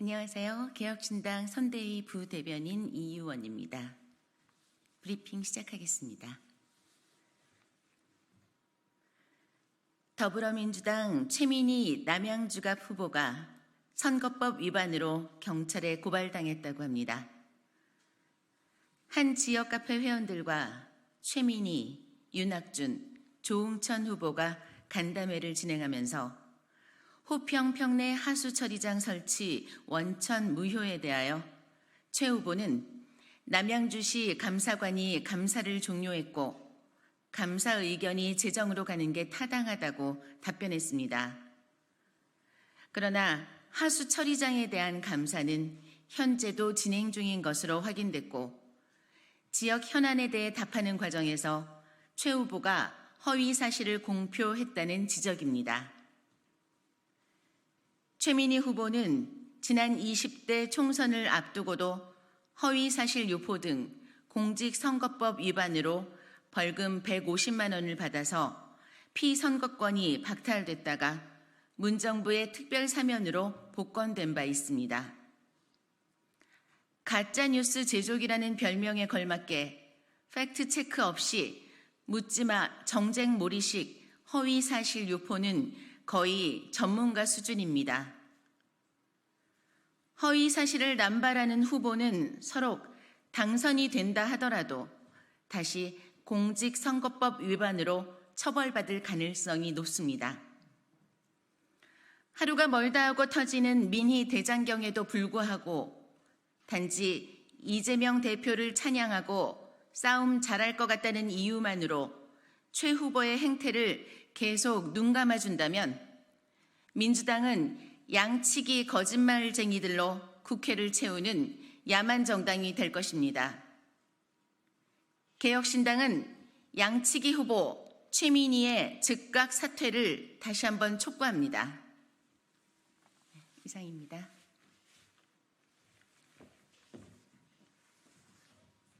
안녕하세요. 개혁신당 선대위 부대변인 이유원입니다. 브리핑 시작하겠습니다. 더불어민주당 최민희 남양주갑 후보가 선거법 위반으로 경찰에 고발당했다고 합니다. 한 지역 카페 회원들과 최민희, 윤학준, 조웅천 후보가 간담회를 진행하면서 호평 평내 하수 처리장 설치 원천 무효에 대하여 최 후보는 남양주시 감사관이 감사를 종료했고 감사 의견이 재정으로 가는 게 타당하다고 답변했습니다. 그러나 하수 처리장에 대한 감사는 현재도 진행 중인 것으로 확인됐고 지역 현안에 대해 답하는 과정에서 최 후보가 허위 사실을 공표했다는 지적입니다. 최민희 후보는 지난 20대 총선을 앞두고도 허위 사실 유포 등 공직선거법 위반으로 벌금 150만 원을 받아서 피선거권이 박탈됐다가 문정부의 특별 사면으로 복권된 바 있습니다. 가짜뉴스 제조기라는 별명에 걸맞게 팩트 체크 없이 묻지마 정쟁 몰이식 허위 사실 유포는 거의 전문가 수준입니다. 허위 사실을 남발하는 후보는 서로 당선이 된다 하더라도 다시 공직선거법 위반으로 처벌받을 가능성이 높습니다. 하루가 멀다 하고 터지는 민희 대장경에도 불구하고 단지 이재명 대표를 찬양하고 싸움 잘할 것 같다는 이유만으로 최 후보의 행태를 계속 눈 감아준다면 민주당은 양치기 거짓말쟁이들로 국회를 채우는 야만 정당이 될 것입니다. 개혁신당은 양치기 후보 최민희의 즉각 사퇴를 다시 한번 촉구합니다. 이상입니다.